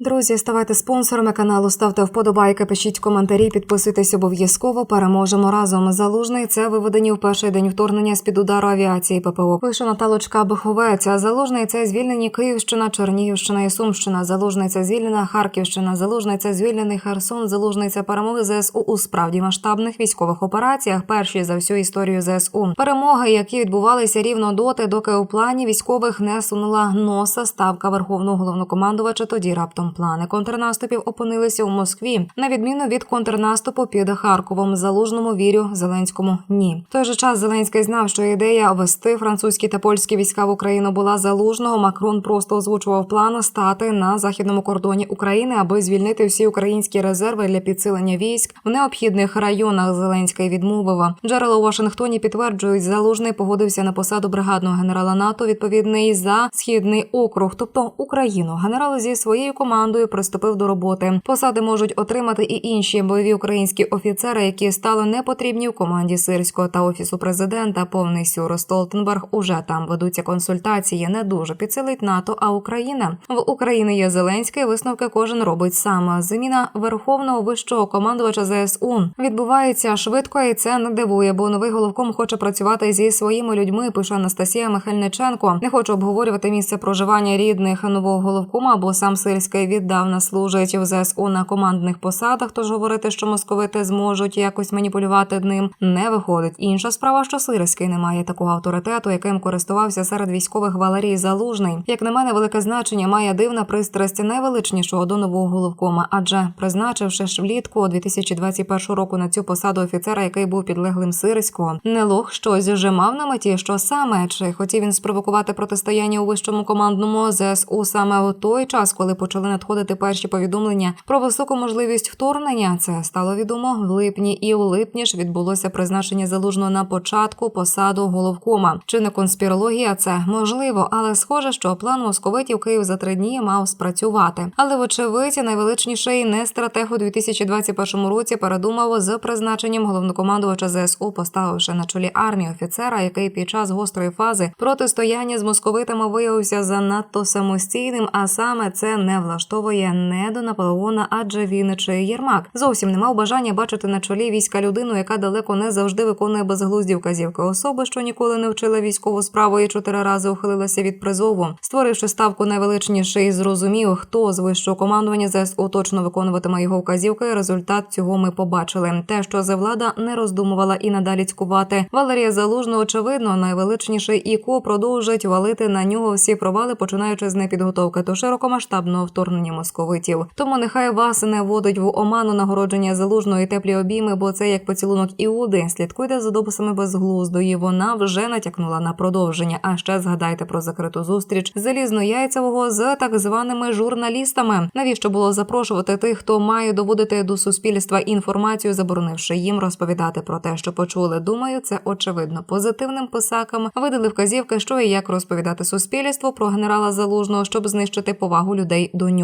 Друзі, ставайте спонсорами каналу, ставте вподобайки, пишіть коментарі, підписуйтесь обов'язково. Переможемо разом. Залужний це виведені в перший день вторгнення з під удару авіації ППО. Пише Наталочка Биховець. А Залужний це звільнені Київщина, Чернігівщина і Сумщина. Залужний це звільнена Харківщина. Залужний це звільнений Херсон. Залужний це перемоги ЗСУ у справді масштабних військових операціях. Перші за всю історію ЗСУ. Перемоги, які відбувалися рівно доти, доки у плані військових не сунула носа ставка верховного головнокомандувача. Тоді раптом плани контрнаступів опинилися у Москві. На відміну від контрнаступу під Харковом. Залужному вірю Зеленському ні. В той же час Зеленський знав, що ідея ввести французькі та польські війська в Україну була залужного. Макрон просто озвучував план стати на західному кордоні України, аби звільнити всі українські резерви для підсилення військ в необхідних районах. Зеленський відмовив. Джерела у Вашингтоні підтверджують, залужний погодився на посаду бригадного генерала НАТО, відповідний за східний округ, тобто Україну. Генерал зі своєю командою приступив до роботи. Посади можуть отримати і інші бойові українські офіцери, які стали непотрібні в команді сирського та офісу президента. Повний сюр Столтенберг уже там ведуться консультації. Не дуже підсилить НАТО, а Україна в Україні є Зеленський. Висновки кожен робить сам. Заміна верховного вищого командувача ЗСУ відбувається швидко, і це не дивує, бо новий головком хоче працювати зі своїми людьми. Пише Анастасія Михальниченко. Не хочу обговорювати місце проживання рідних нового головкома, бо сам Сирський віддавна служить в ЗСУ на командних посадах. Тож говорити, що московити зможуть якось маніпулювати ним, не виходить. Інша справа, що Сирський не має такого авторитету, яким користувався серед військових Валерій Залужний. Як на мене, велике значення має дивна пристрасть найвеличнішого до нового головкома, адже призначивши ж влітку 2021 року на цю посаду офіцера, який був підлеглим Сирського, не лох щось вже мав на меті, що саме чи хотів він спровокувати протистояння у вищому командному ЗСУ саме у той час, коли почали надходити перші повідомлення про високу можливість вторгнення. Це стало відомо в липні, і у липні ж відбулося призначення залужного на початку посаду головкома. Чи не конспірологія? Це можливо, але схоже, що план московитів Київ за три дні мав спрацювати. Але вочевидь, найвеличніший не стратег у 2021 році передумав з призначенням головнокомандувача ЗСУ, поставивши на чолі армії офіцера, який під час гострої фази протистояння з московитами виявився занадто самостійним. А саме це не влаштовує не до Наполеона, адже він чи Єрмак зовсім не мав бажання бачити на чолі війська людину, яка далеко не завжди виконує безглузді вказівки особи, що ніколи не вчила військову справу і чотири рази ухилилася від призову, створивши ставку найвеличніший, зрозумів, хто з вищого командування ЗСУ точно виконуватиме його вказівки. Результат цього ми побачили. Те, що Зевлада не роздумувала і надалі цькувати. Валерія Залужно, очевидно, найвеличніший іко продовжить валити на нього всі провали, починаючи з непідготовки до широкомасштабного вторгнення московитів. Тому нехай вас не вводить в оману нагородження залужної теплі обійми, бо це як поцілунок Іуди. Слідкуйте за дописами безглуздої. Вона вже натякнула на продовження. А ще згадайте про закриту зустріч залізнояйцевого з так званими журналістами. Навіщо було запрошувати тих, хто має доводити до суспільства інформацію, заборонивши їм розповідати про те, що почули. Думаю, це очевидно. Позитивним писакам видали вказівки, що і як розповідати суспільству про генерала залужного, щоб знищити повагу людей до